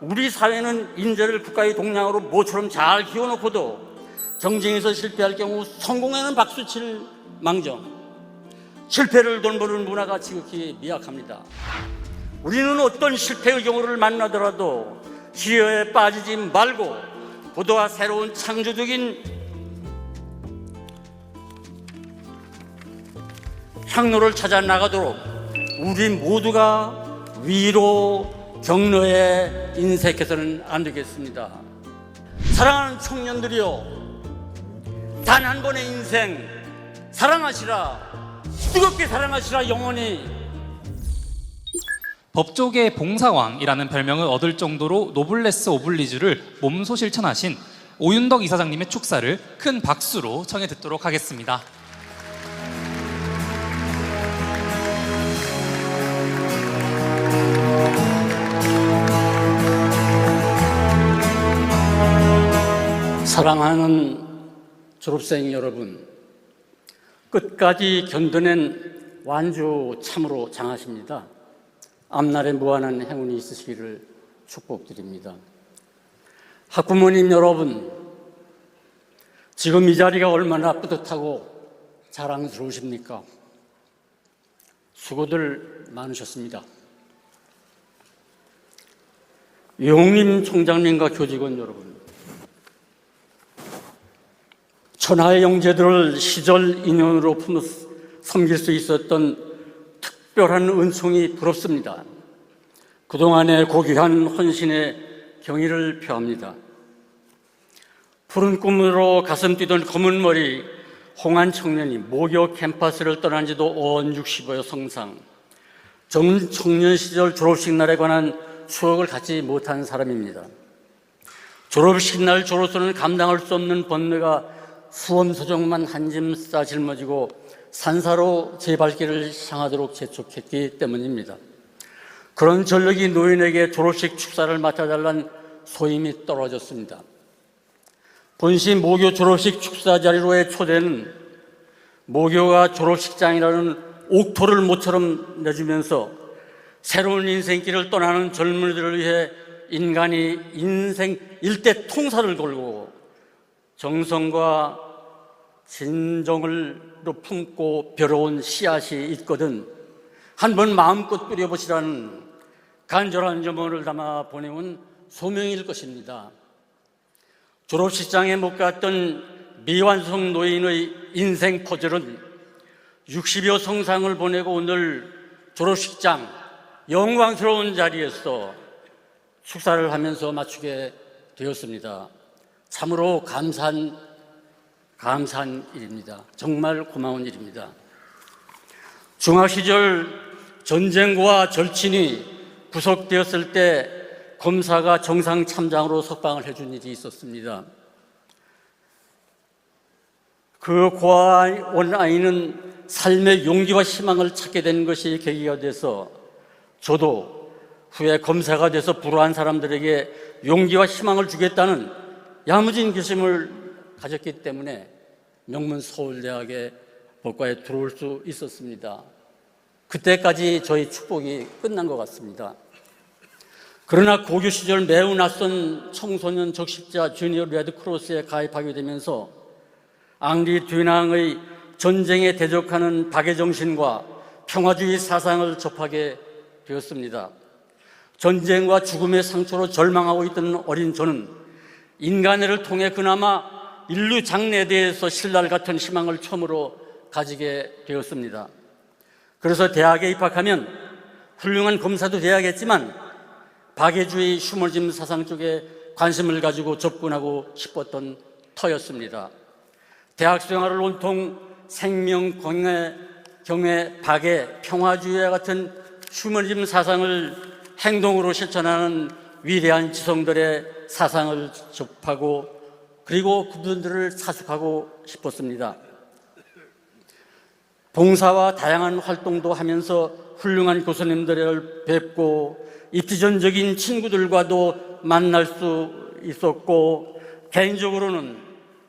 우리 사회는 인재를 국가의 동량으로 모처럼 잘 키워놓고도 경쟁에서 실패할 경우 성공에는 박수칠 망정 실패를 돈버는 문화가 지극히 미약합니다. 우리는 어떤 실패의 경우를 만나더라도 기여에 빠지지 말고 보다 새로운 창조적인 향로를 찾아 나가도록 우리 모두가 위로 격려에 인색해서는 안 되겠습니다. 사랑하는 청년들이여, 단 한 번의 인생 사랑하시라, 뜨겁게 사랑하시라 영원히. 법조계 봉사왕이라는 별명을 얻을 정도로 노블레스 오블리주를 몸소 실천하신 오윤덕 이사장님의 축사를 큰 박수로 청해 듣도록 하겠습니다. 사랑하는 졸업생 여러분, 끝까지 견뎌낸 완주 참으로 장하십니다. 앞날에 무한한 행운이 있으시기를 축복드립니다. 학부모님 여러분, 지금 이 자리가 얼마나 뿌듯하고 자랑스러우십니까? 수고들 많으셨습니다. 용림 총장님과 교직원 여러분, 천하의 영재들을 시절 인연으로 품어 섬길 수 있었던 특별한 은총이 부럽습니다. 그동안의 고귀한 헌신의 경의를 표합니다. 푸른 꿈으로 가슴 뛰던 검은 머리 홍한 청년이 모교 캠퍼스를 떠난 지도 온 60여 성상. 전 청년 시절 졸업식 날에 관한 추억을 갖지 못한 사람입니다. 졸업식 날 졸업소는 감당할 수 없는 번뇌가 수험소정만 한짐 싸 짊어지고 산사로 제 발길을 향하도록 재촉했기 때문입니다. 그런 전력이 노인에게 졸업식 축사를 맡아달란 소임이 떨어졌습니다. 본시 모교 졸업식 축사 자리로의 초대는 모교가 졸업식장이라는 옥토를 모처럼 내주면서 새로운 인생길을 떠나는 젊은이들을 위해 인간이 인생 일대 통사를 걸고 정성과 진정을 품고 벼러온 씨앗이 있거든 한번 마음껏 뿌려보시라는 간절한 염원을 담아 보내온 소명일 것입니다. 졸업식장에 못 갔던 미완성 노인의 인생 퍼즐은 60여 성상을 보내고 오늘 졸업식장 영광스러운 자리에서 축사를 하면서 마치게 되었습니다. 참으로 감사한, 감사한 일입니다. 정말 고마운 일입니다. 중학 시절 전쟁과 절친이 구속되었을 때 검사가 정상 참장으로 석방을 해준 일이 있었습니다. 그 고아원 아이는 삶의 용기와 희망을 찾게 된 것이 계기가 돼서 저도 후에 검사가 돼서 불우한 사람들에게 용기와 희망을 주겠다는 야무진 결심을 가졌기 때문에 명문 서울대학의 법과에 들어올 수 있었습니다. 그때까지 저희 축복이 끝난 것 같습니다. 그러나 고교 시절 매우 낯선 청소년 적십자 주니어 레드크로스에 가입하게 되면서 앙리 듀낭의 전쟁에 대적하는 박의 정신과 평화주의 사상을 접하게 되었습니다. 전쟁과 죽음의 상처로 절망하고 있던 어린 저는 인간애를 통해 그나마 인류 장래에 대해서 신랄 같은 희망을 처음으로 가지게 되었습니다. 그래서 대학에 입학하면 훌륭한 검사도 돼야겠지만 박애주의 휴머니즘 사상 쪽에 관심을 가지고 접근하고 싶었던 터였습니다. 대학 생활을 온통 생명, 경애, 경애, 박애, 평화주의와 같은 휴머니즘 사상을 행동으로 실천하는 위대한 지성들의 사상을 접하고 그리고 그분들을 사숙하고 싶었습니다. 봉사와 다양한 활동도 하면서 훌륭한 교수님들을 뵙고 입지전적인 친구들과도 만날 수 있었고 개인적으로는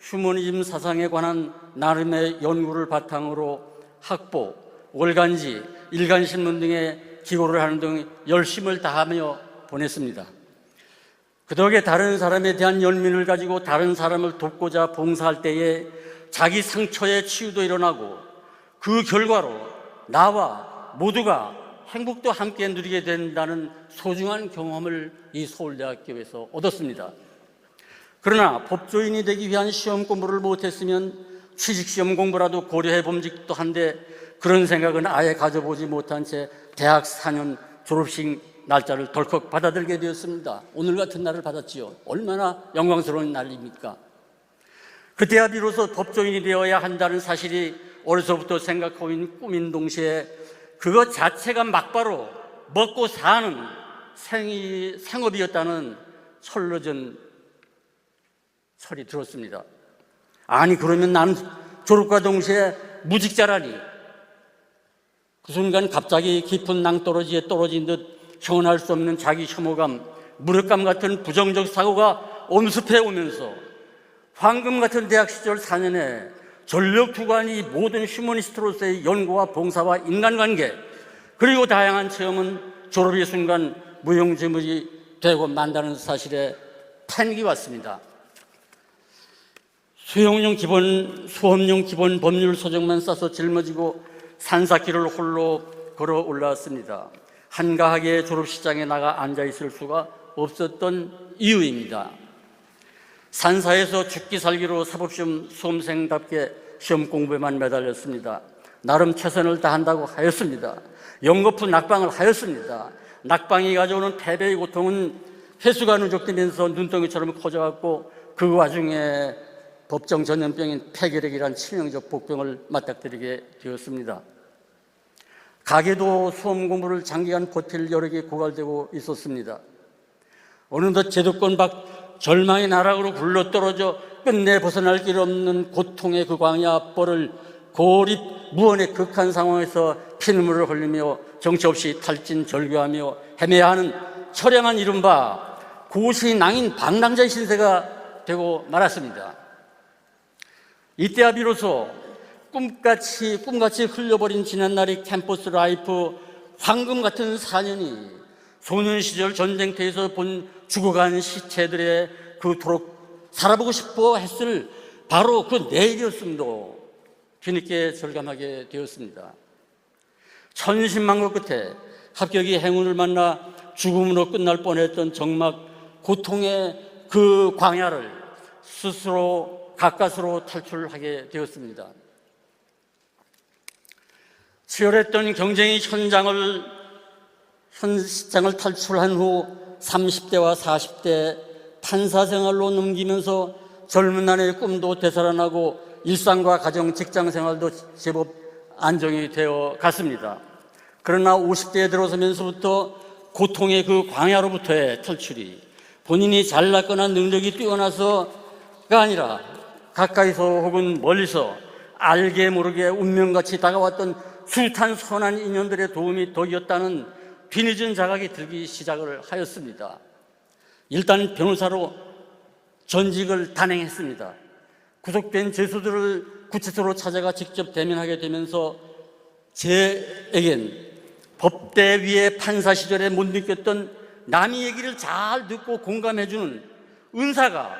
휴머니즘 사상에 관한 나름의 연구를 바탕으로 학보, 월간지, 일간신문 등에 기고를 하는 등 열심을 다하며 보냈습니다. 그 덕에 다른 사람에 대한 연민을 가지고 다른 사람을 돕고자 봉사할 때에 자기 상처의 치유도 일어나고 그 결과로 나와 모두가 행복도 함께 누리게 된다는 소중한 경험을 이 서울대학교에서 얻었습니다. 그러나 법조인이 되기 위한 시험 공부를 못했으면 취직시험 공부라도 고려해 봄직도 한데 그런 생각은 아예 가져보지 못한 채 대학 4년 졸업식 날짜를 덜컥 받아들게 되었습니다. 오늘 같은 날을 받았지요. 얼마나 영광스러운 날입니까? 그때야 비로소 법조인이 되어야 한다는 사실이 어려서부터 생각하고 있는 꿈인 동시에 그것 자체가 막바로 먹고 사는 생이, 생업이었다는 철러전 철이 들었습니다. 아니 그러면 나는 졸업과 동시에 무직자라니 그 순간 갑자기 깊은 낭떠러지에 떨어진 듯 형언할 수 없는 자기 혐오감, 무력감 같은 부정적 사고가 엄습해 오면서 황금 같은 대학 시절 4년에 전력 투관이 모든 휴머니스트로서의 연구와 봉사와 인간관계 그리고 다양한 체험은 졸업의 순간 무용지물이 되고 만다는 사실에 패닉이 왔습니다. 수용용 기본, 수험용 기본 법률 소정만 싸서 짊어지고 산사길을 홀로 걸어 올라왔습니다. 한가하게 졸업식장에 나가 앉아 있을 수가 없었던 이유입니다. 산사에서 죽기 살기로 사법시험 수험생답게 시험 공부에만 매달렸습니다. 나름 최선을 다한다고 하였습니다. 연거푸 낙방을 하였습니다. 낙방이 가져오는 패배의 고통은 회수가 누적되면서 눈덩이처럼 커져갔고 그 와중에 법정 전염병인 폐결핵이란 치명적 복병을 맞닥뜨리게 되었습니다. 가게도 수험 공부를 장기간 버틸 여력이 고갈되고 있었습니다. 어느덧 제도권 밖 절망의 나락으로 굴러떨어져 끝내 벗어날 길 없는 고통의 그 광야 뻘을 고립 무언의 극한 상황에서 피눈물을 흘리며 정처 없이 탈진 절규하며 헤매야 하는 처량한 이른바 고시 낭인 방랑자의 신세가 되고 말았습니다. 이때야 비로소 꿈같이 꿈같이 흘려버린 지난날의 캠퍼스 라이프 황금 같은 4년이 소년 시절 전쟁터에서 본 죽어간 시체들의 그토록 살아보고 싶어 했을 바로 그 내일이었음도 뒤늦게 절감하게 되었습니다. 천신만고 끝에 합격이 행운을 만나 죽음으로 끝날 뻔했던 정막 고통의 그 광야를 스스로 가까스로 탈출하게 되었습니다. 치열했던 경쟁의 현장을 현장을 탈출한 후 30대와 40대 판사 생활로 넘기면서 젊은 날의 꿈도 되살아나고 일상과 가정, 직장 생활도 제법 안정이 되어 갔습니다. 그러나 50대에 들어서면서부터 고통의 그 광야로부터의 탈출이 본인이 잘났거나 능력이 뛰어나서가 아니라 가까이서 혹은 멀리서 알게 모르게 운명같이 다가왔던 숱한 선한 인연들의 도움이 덕이었다는 뒤늦은 자각이 들기 시작을 하였습니다. 일단 변호사로 전직을 단행했습니다. 구속된 죄수들을 구치소로 찾아가 직접 대면하게 되면서 제에겐 법대 위의 판사 시절에 못 느꼈던 남의 얘기를 잘 듣고 공감해주는 은사가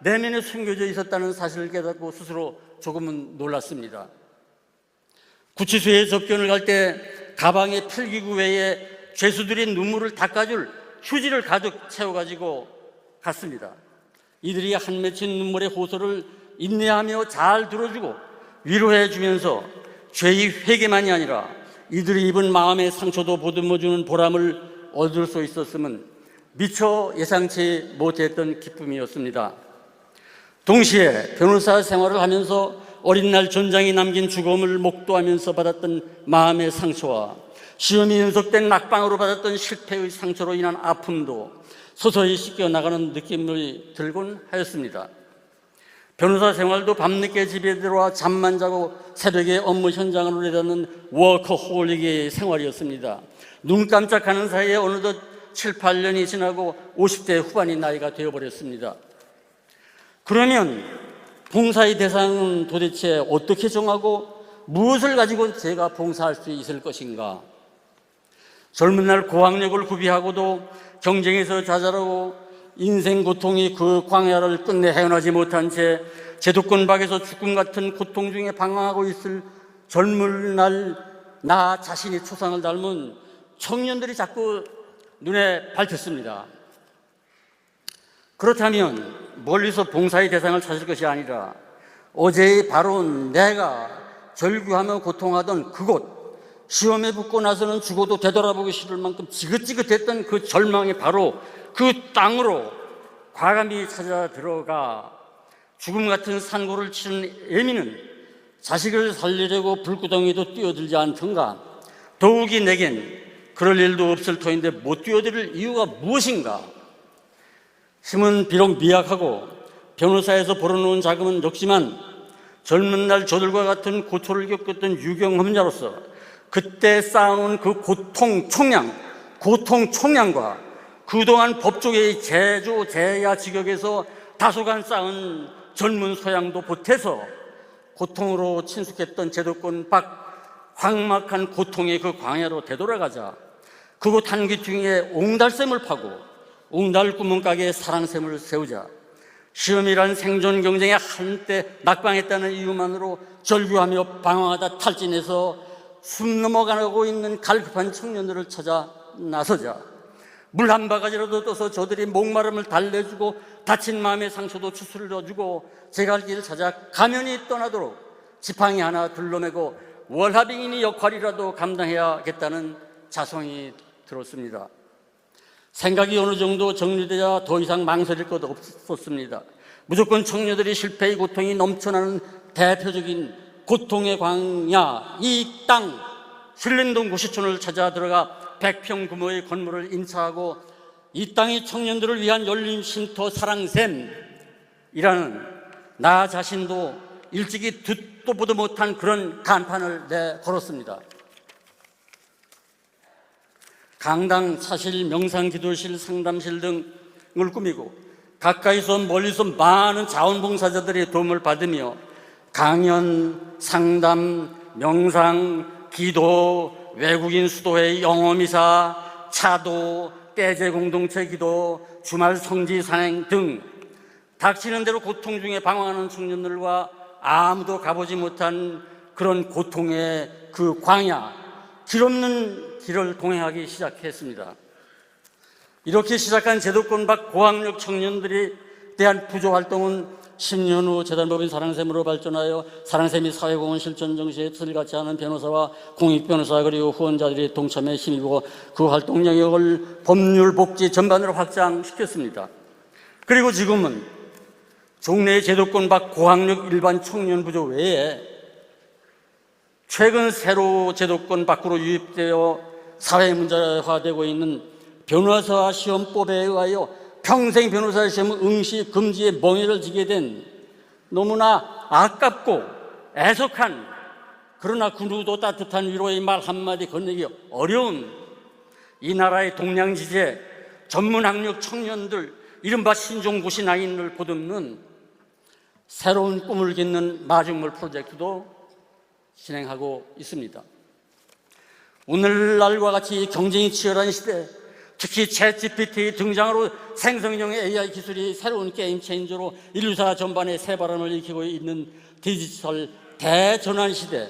내면에 숨겨져 있었다는 사실을 깨닫고 스스로 조금은 놀랐습니다. 구치소에 접견을 갈 때 가방에 필기구 외에 죄수들의 눈물을 닦아줄 휴지를 가득 채워가지고 갔습니다. 이들이 한 맺힌 눈물의 호소를 인내하며 잘 들어주고 위로해 주면서 죄의 회개만이 아니라 이들이 입은 마음의 상처도 보듬어주는 보람을 얻을 수 있었음은 미처 예상치 못했던 기쁨이었습니다. 동시에 변호사 생활을 하면서 어린 날 전장이 남긴 죽음을 목도하면서 받았던 마음의 상처와 시험이 연속된 낙방으로 받았던 실패의 상처로 인한 아픔도 서서히 씻겨 나가는 느낌을 들곤 하였습니다. 변호사 생활도 밤늦게 집에 들어와 잠만 자고 새벽에 업무 현장으로 내닫는 워커홀릭의 생활이었습니다. 눈 깜짝하는 사이에 어느덧 7, 8년이 지나고 50대 후반이 나이가 되어버렸습니다. 그러면 봉사의 대상은 도대체 어떻게 정하고 무엇을 가지고 제가 봉사할 수 있을 것인가? 젊은 날 고학력을 구비하고도 경쟁에서 자잘하고 인생 고통이 그 광야를 끝내 헤어나지 못한 채 제도권 밖에서 죽음 같은 고통 중에 방황하고 있을 젊을 날나 자신이 초상을 닮은 청년들이 자꾸 눈에 밟혔습니다. 그렇다면 멀리서 봉사의 대상을 찾을 것이 아니라 어제의 바로 내가 절규하며 고통하던 그곳 시험에 붙고 나서는 죽어도 되돌아보기 싫을 만큼 지긋지긋했던 그 절망이 바로 그 땅으로 과감히 찾아 들어가 죽음 같은 산고를 치는 애미는 자식을 살리려고 불구덩이도 뛰어들지 않던가. 더욱이 내겐 그럴 일도 없을 터인데 못 뛰어들 이유가 무엇인가 힘은 비록 미약하고 변호사에서 벌어놓은 자금은 적지만 젊은 날 저들과 같은 고초를 겪었던 유경험자로서 그때 쌓아놓은 그 고통 총량, 고통 총량과 그동안 법조계의 제조, 제야 직역에서 다소간 쌓은 젊은 소양도 보태서 고통으로 친숙했던 제도권 밖 황막한 고통의 그 광야로 되돌아가자 그곳 한귀퉁이에 옹달샘을 파고 옹달 구멍가게에 사랑샘을 세우자 시험이란 생존 경쟁에 한때 낙방했다는 이유만으로 절규하며 방황하다 탈진해서 숨 넘어가고 있는 갈급한 청년들을 찾아 나서자 물 한 바가지라도 떠서 저들이 목마름을 달래주고 다친 마음의 상처도 추스러주고 제갈 길을 찾아 가면이 떠나도록 지팡이 하나 둘러매고 월하빙인이 역할이라도 감당해야겠다는 자성이 들었습니다. 생각이 어느 정도 정리되자 더 이상 망설일 것 없었습니다. 무조건 청년들이 실패의 고통이 넘쳐나는 대표적인 고통의 광야, 이 땅, 신림동 구시촌을 찾아 들어가 백평 규모의 건물을 인차하고 이 땅의 청년들을 위한 열린 쉼터 사랑샘이라는 나 자신도 일찍이 듣도 보도 못한 그런 간판을 내 걸었습니다. 강당, 사실, 명상, 기도실, 상담실 등을 꾸미고 가까이서 멀리서 많은 자원봉사자들의 도움을 받으며 강연, 상담, 명상, 기도, 외국인 수도회 영어미사, 차도, 떼제 공동체 기도, 주말 성지 산행 등 닥치는 대로 고통 중에 방황하는 청년들과 아무도 가보지 못한 그런 고통의 그 광야, 길 없는 길을 동행하기 시작했습니다. 이렇게 시작한 제도권 밖 고학력 청년들이 대한 부조 활동은 10년 후 재단법인 사랑샘으로 발전하여 사랑샘이 사회공헌 실천 정신에 틀을 같이 하는 변호사와 공익 변호사 그리고 후원자들이 동참해 힘입어 그 활동 영역을 법률 복지 전반으로 확장시켰습니다. 그리고 지금은 종래 제도권 밖 고학력 일반 청년 부조 외에 최근 새로 제도권 밖으로 유입되어 사회 문제화되고 있는 변호사 시험법에 의하여 평생 변호사 시험 응시 금지의 멍해를 지게 된 너무나 아깝고 애석한 그러나 그 누구도 따뜻한 위로의 말 한마디 건네기 어려운 이 나라의 동량지제 전문 학력 청년들 이른바 신종고시 나인을 보듬는 새로운 꿈을 짓는 마중물 프로젝트도 진행하고 있습니다. 오늘날과 같이 경쟁이 치열한 시대, 특히 챗 GPT 등장으로 생성형 AI 기술이 새로운 게임 체인저로 인류사 전반에 새 바람을 일으키고 있는 디지털 대전환 시대,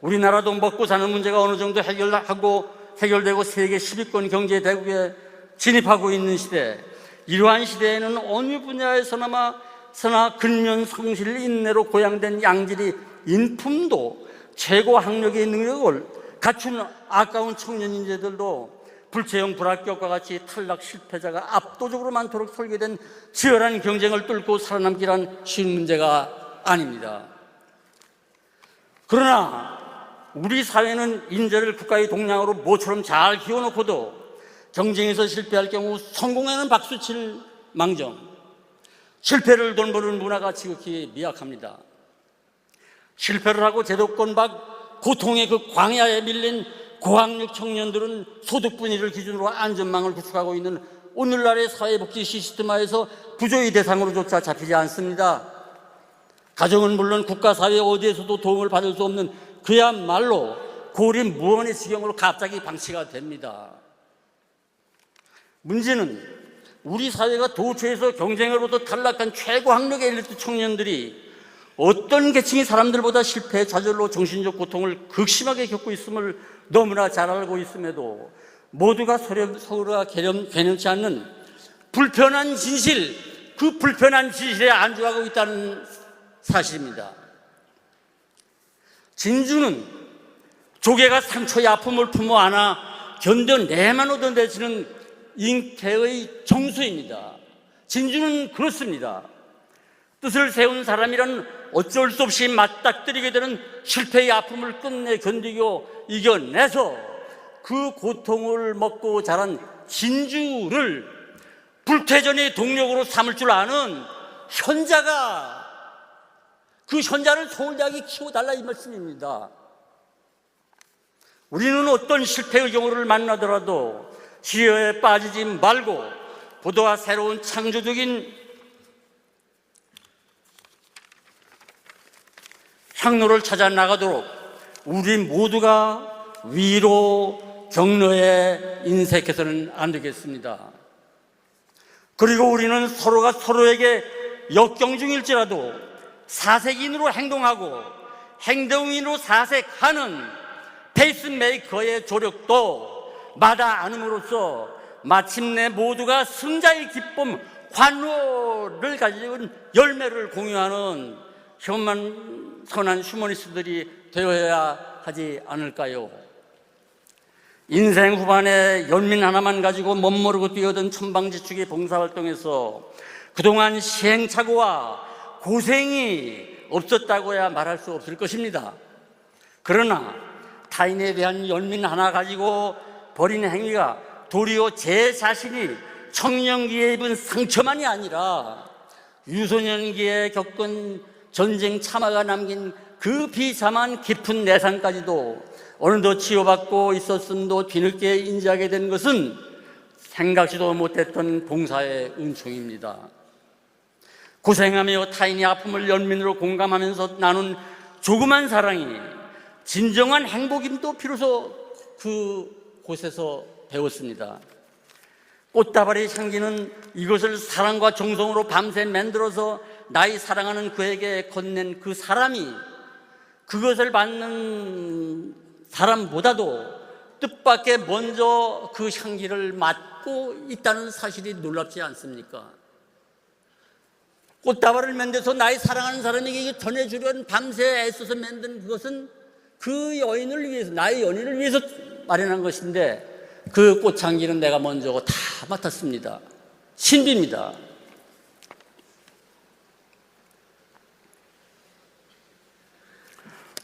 우리나라도 먹고 사는 문제가 어느 정도 해결하고 해결되고 세계 10위권 경제 대국에 진입하고 있는 시대, 이러한 시대에는 어느 분야에서나마 서나 근면 성실 인내로 고양된 양질이 인품도 최고 학력의 능력을 갖춘 아까운 청년 인재들도 불체형 불합격과 같이 탈락 실패자가 압도적으로 많도록 설계된 치열한 경쟁을 뚫고 살아남기란 쉬운 문제가 아닙니다. 그러나 우리 사회는 인재를 국가의 동량으로 모처럼 잘 키워놓고도 경쟁에서 실패할 경우 성공에는 박수칠 망정, 실패를 돈버는 문화가 지극히 미약합니다. 실패를 하고 제도권 밖 고통의 그 광야에 밀린 고학력 청년들은 소득 분위를 기준으로 안전망을 구축하고 있는 오늘날의 사회복지 시스템화에서 부조의 대상으로조차 잡히지 않습니다. 가정은 물론 국가 사회 어디에서도 도움을 받을 수 없는 그야말로 고림 무언의 지경으로 갑자기 방치가 됩니다. 문제는 우리 사회가 도처에서 경쟁으로부터 탈락한 최고 학력의 엘리트 청년들이 어떤 계층의 사람들보다 실패, 좌절로 정신적 고통을 극심하게 겪고 있음을 너무나 잘 알고 있음에도 모두가 서로, 서로가 개념, 개념치 않는 불편한 진실, 그 불편한 진실에 안주하고 있다는 사실입니다. 진주는 조개가 상처의 아픔을 품어 안아 견뎌내만 얻어내지는 잉태의 정수입니다. 진주는 그렇습니다. 뜻을 세운 사람이란 어쩔 수 없이 맞닥뜨리게 되는 실패의 아픔을 끝내 견디고 이겨내서 그 고통을 먹고 자란 진주를 불태전의 동력으로 삼을 줄 아는 현자가 그 현자를 서울대학에 키워달라 이 말씀입니다. 우리는 어떤 실패의 경우를 만나더라도 시여에 빠지지 말고 보다와 새로운 창조적인 향로를 찾아 나가도록 우리 모두가 위로 격려에 인색해서는 안 되겠습니다. 그리고 우리는 서로가 서로에게 역경 중일지라도 사색인으로 행동하고 행동인으로 사색하는 페이스메이커의 조력도 마다 않음으로써 마침내 모두가 승자의 기쁨, 환호를 가진 열매를 공유하는 현만 선한 휴머니스트들이 되어야 하지 않을까요? 인생 후반에 연민 하나만 가지고 멋모르고 뛰어든 천방지축의 봉사활동에서 그동안 시행착오와 고생이 없었다고야 말할 수 없을 것입니다. 그러나 타인에 대한 연민 하나 가지고 벌인 행위가 도리어 제 자신이 청년기에 입은 상처만이 아니라 유소년기에 겪은 전쟁 참화가 남긴 그 비참한 깊은 내상까지도 어느덧 치유받고 있었음도 뒤늦게 인지하게 된 것은 생각지도 못했던 봉사의 은총입니다. 고생하며 타인의 아픔을 연민으로 공감하면서 나눈 조그만 사랑이 진정한 행복임도 비로소 그 곳에서 배웠습니다. 꽃다발의 향기는 이것을 사랑과 정성으로 밤새 만들어서 나의 사랑하는 그에게 건넨 그 사람이 그것을 받는 사람보다도 뜻밖의 먼저 그 향기를 맡고 있다는 사실이 놀랍지 않습니까? 꽃다발을 만들어서 나의 사랑하는 사람에게 전해주려는 밤새 애써서 만든 그것은 그 여인을 위해서, 나의 연인을 위해서 마련한 것인데 그 꽃향기는 내가 먼저 다 맡았습니다. 신비입니다.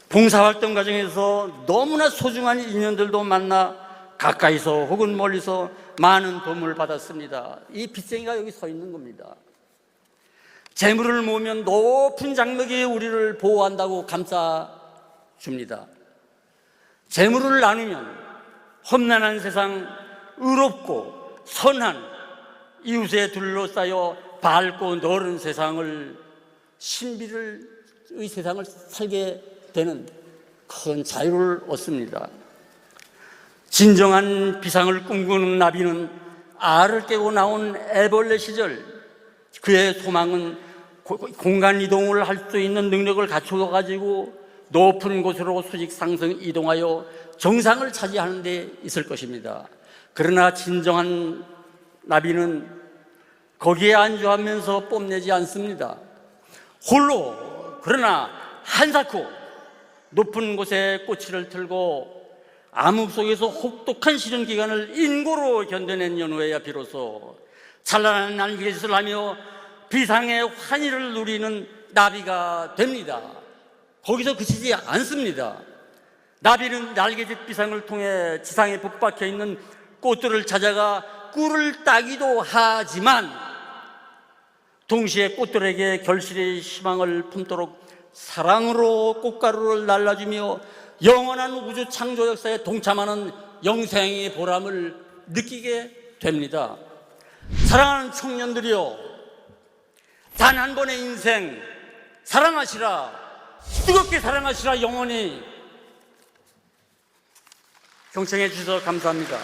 봉사활동 과정에서 너무나 소중한 인연들도 만나 가까이서 혹은 멀리서 많은 도움을 받았습니다. 이 빚쟁이가 여기 서 있는 겁니다. 재물을 모으면 높은 장막이 우리를 보호한다고 감싸 줍니다. 재물을 나누면 험난한 세상, 의롭고 선한 이웃에 둘러싸여 밝고 너른 세상을 신비를 의 세상을 살게 되는 큰 자유를 얻습니다. 진정한 비상을 꿈꾸는 나비는 알을 깨고 나온 애벌레 시절 그의 소망은 고- 공간 이동을 할 수 있는 능력을 갖추어 가지고 높은 곳으로 수직 상승 이동하여 정상을 차지하는 데 있을 것입니다. 그러나 진정한 나비는 거기에 안주하면서 뽐내지 않습니다. 홀로 그러나 한사코 높은 곳에 꼬치를 틀고 암흑 속에서 혹독한 시련 기간을 인고로 견뎌낸 연후에야 비로소 찬란한 날개짓을 하며 비상의 환희를 누리는 나비가 됩니다. 거기서 그치지 않습니다. 나비는 날개짓 비상을 통해 지상에 북박혀 있는 꽃들을 찾아가 꿀을 따기도 하지만 동시에 꽃들에게 결실의 희망을 품도록 사랑으로 꽃가루를 날라주며 영원한 우주 창조 역사에 동참하는 영생의 보람을 느끼게 됩니다. 사랑하는 청년들이여, 단 한 번의 인생 사랑하시라, 뜨겁게 사랑하시라 영원히 경청해 주셔서 감사합니다.